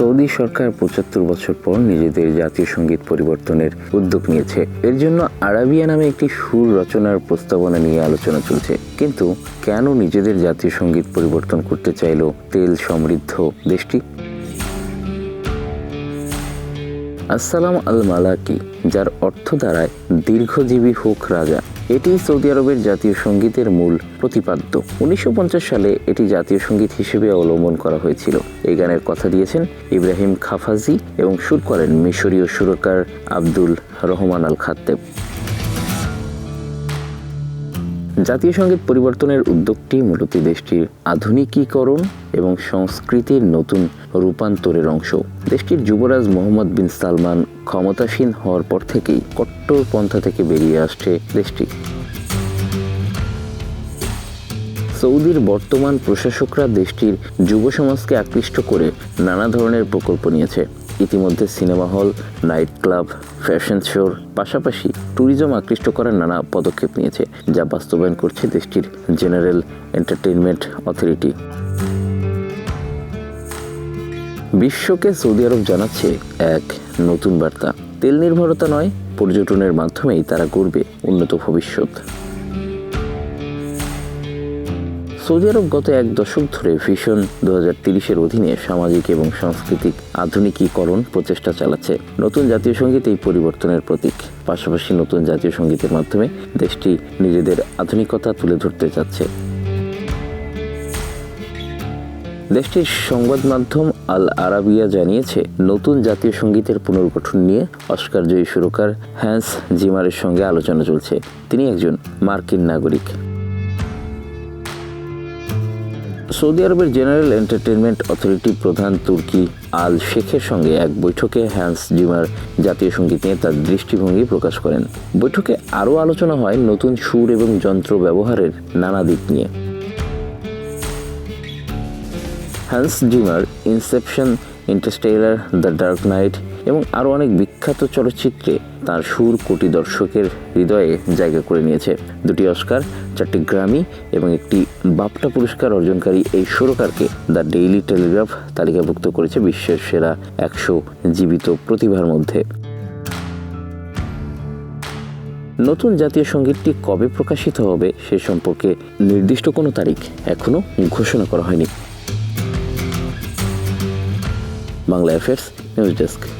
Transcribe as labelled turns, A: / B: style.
A: Saudi সরকার পঁচাত্তর বছর পর নিজেদের জাতীয় সংগীত পরিবর্তনের উদ্যোগ নিয়েছে। এর জন্য আরাবিয়া নামে একটি সুর রচনার প্রস্তাবনা নিয়ে আলোচনা চলছে। কিন্তু কেন নিজেদের জাতীয় সংগীত পরিবর্তন করতে চাইল তেল সমৃদ্ধ দেশটি? আসসালাম আল মালাকি যার অর্থ দ্বারায় দীর্ঘজীবী হোক রাজা। এটি সৌদি আরবের জাতীয় সঙ্গীতের মূল প্রতিপাদ্য। উনিশশো পঞ্চাশ সালে এটি জাতীয় সংগীত হিসেবে অবলম্বন করা হয়েছিল। এই গানের কথা দিয়েছেন ইব্রাহিম খাফাজি এবং সুর করেন মিশরীয় সুরকার আব্দুল রহমান আল খাত্তেব জাতীয় সংগীত পরিবর্তনের উদ্যোগটি মূলত দেশটির আধুনিকীকরণ এবং সংস্কৃতির নতুন রূপান্তরের অংশ। দেশটির যুবরাজ মোহাম্মদ বিন সালমান ক্ষমতাসীন হওয়ার পর থেকেই কট্টরপন্থা থেকে বেরিয়ে আসছে দেশটি। সৌদির বর্তমান প্রশাসকরা দেশটির যুব সমাজকে আকৃষ্ট করে নানা ধরনের প্রকল্প নিয়েছে। ইতিমধ্যে cinema hall, night club, fashion শোর পাশাপাশি ট্যুরিজম আকৃষ্ট করার নানা পদক্ষেপ নিয়েছে, যা বাস্তবায়ন করছে দেশটির জেনারেল এন্টারটেইনমেন্ট অথরিটি। বিশ্বকে সৌদি আরব জানাচ্ছে এক নতুন বার্তা। তেল নির্ভরতা নয়, পর্যটনের মাধ্যমেই তারা গড়বে উন্নত ভবিষ্যৎ। সৌদি আরব গত এক দশক ধরে ভিশন দু হাজার তিরিশের অধীনে সামাজিক এবং সাংস্কৃতিক আধুনিকীকরণ প্রচেষ্টা চালাচ্ছে। নতুন জাতীয় সংগীত এই পরিবর্তনের প্রতীক। পাশাপাশি নতুন জাতীয় সঙ্গীতের মাধ্যমে দেশটি নিজেদের আধুনিকতা তুলে ধরতে চাচ্ছে। দেশটির সংবাদ মাধ্যম আল আরাবিয়া জানিয়েছে, নতুন জাতীয় সঙ্গীতের পুনর্গঠন নিয়ে অস্কারজয়ী সুরকার হ্যান্স জিমারের সঙ্গে আলোচনা চলছে। তিনি একজন মার্কিন নাগরিক। সৌদি আরবের জেনারেল এন্টারটেনমেন্ট অথরিটি প্রধান তুর্কি আল শেখের সঙ্গে এক বৈঠকে হ্যান্স জিমার জাতীয় সংগীত নিয়ে তার দৃষ্টিভঙ্গি প্রকাশ করেন। বৈঠকে আরও আলোচনা হয় নতুন সুর এবং যন্ত্র ব্যবহারের নানা দিক নিয়ে। Hans Zimmer Inception Interstellar the dark knight এবং আরও অনেক বিখ্যাত চলচ্চিত্রে তার সুর কোটি দর্শকের হৃদয়ে জায়গা করে নিয়েছে। দুটি অস্কার, চারটি গ্রামি এবং একটি বাপটা পুরস্কার অর্জনকারী এই সুরকারকে দ্য ডেইলি টেলিগ্রাফ তালিকাভুক্ত করেছে বিশ্বের সেরা একশো জীবিত প্রতিভার মধ্যে। নতুন জাতীয় সঙ্গীতটি কবে প্রকাশিত হবে সে সম্পর্কে নির্দিষ্ট কোনো তারিখ এখনও ঘোষণা করা হয়নি। Bangla affairs news desk.